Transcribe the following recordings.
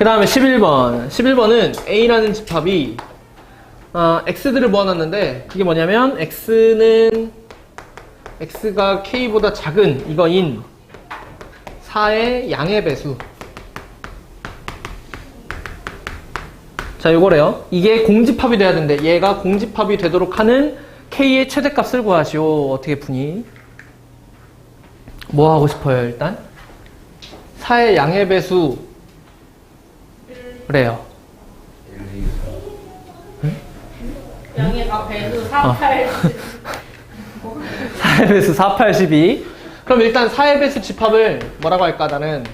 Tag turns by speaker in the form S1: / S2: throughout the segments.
S1: 그 다음에 11번. 11번은 A라는 집합이, 어, X들을 모아놨는데, 그게 뭐냐면, X는, X가 K보다 작은 이거인 4의 양의 배수. 자, 요거래요. 이게 공집합이 돼야 되는데, 얘가 공집합이 되도록 하는 K의 최대값을 구하시오. 어떻게 푸니? 뭐 하고 싶어요, 일단? 4의 양의 배수. 그래요.
S2: 양해가 배수 4, 8,
S1: 4의 배수 4, 8, 12. 그럼 일단 4의 배수 집합을 뭐라고 할까? 나는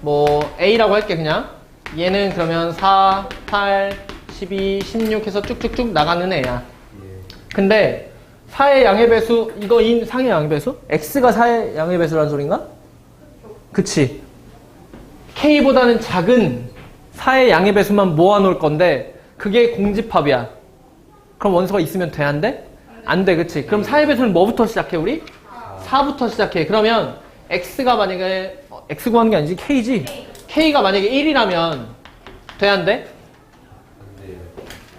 S1: 뭐 A라고 할게 그냥. 얘는 그러면 4, 8, 12, 16 해서 쭉쭉쭉 나가는 애야. 근데 4의 양의 배수 이거 인 상의 양의 배수? X가 4의 양의 배수라는 소린가? 그치. K보다는 작은 4의 양의 배수만 모아놓을 건데 그게 공집합이야. 그럼 원소가 있으면 돼? 안 돼? 안 돼, 그치? 그럼 4의 배수는 뭐부터 시작해, 우리? 4부터 시작해. 그러면 X가 만약에, 어, X 구하는 게 아니지, K지? K가 만약에 1이라면 돼, 안 돼?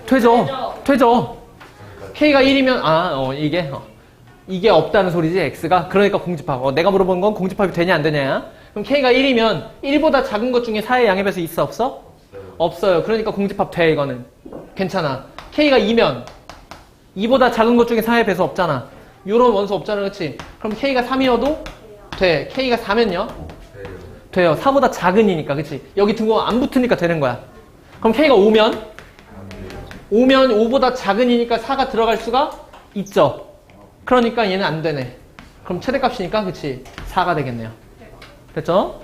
S1: 되죠. 되죠. K가 1이면, 아, 어, 이게, 어, 이게 없다는 소리지, X가? 그러니까 공집합. 어, 내가 물어본 건 공집합이 되냐, 안 되냐? 그럼 K가 1이면 1보다 작은 것 중에 4의 양의 배수 있어, 없어? 없어요. 그러니까 공집합 돼, 이거는. 괜찮아. K가 2면 2보다 작은 것 중에 4의 배수 없잖아. 요런 원소 없잖아, 그치? 그럼 K가 3이어도 돼. K가 4면요? 돼요. 4보다 작은 이니까, 그치? 여기 등호 안 붙으니까 되는 거야. 그럼 K가 5면? 5면 5보다 작은 이니까 4가 들어갈 수가 있죠. 그러니까 얘는 안 되네. 그럼 최대값이니까, 그치? 4가 되겠네요. 됐죠?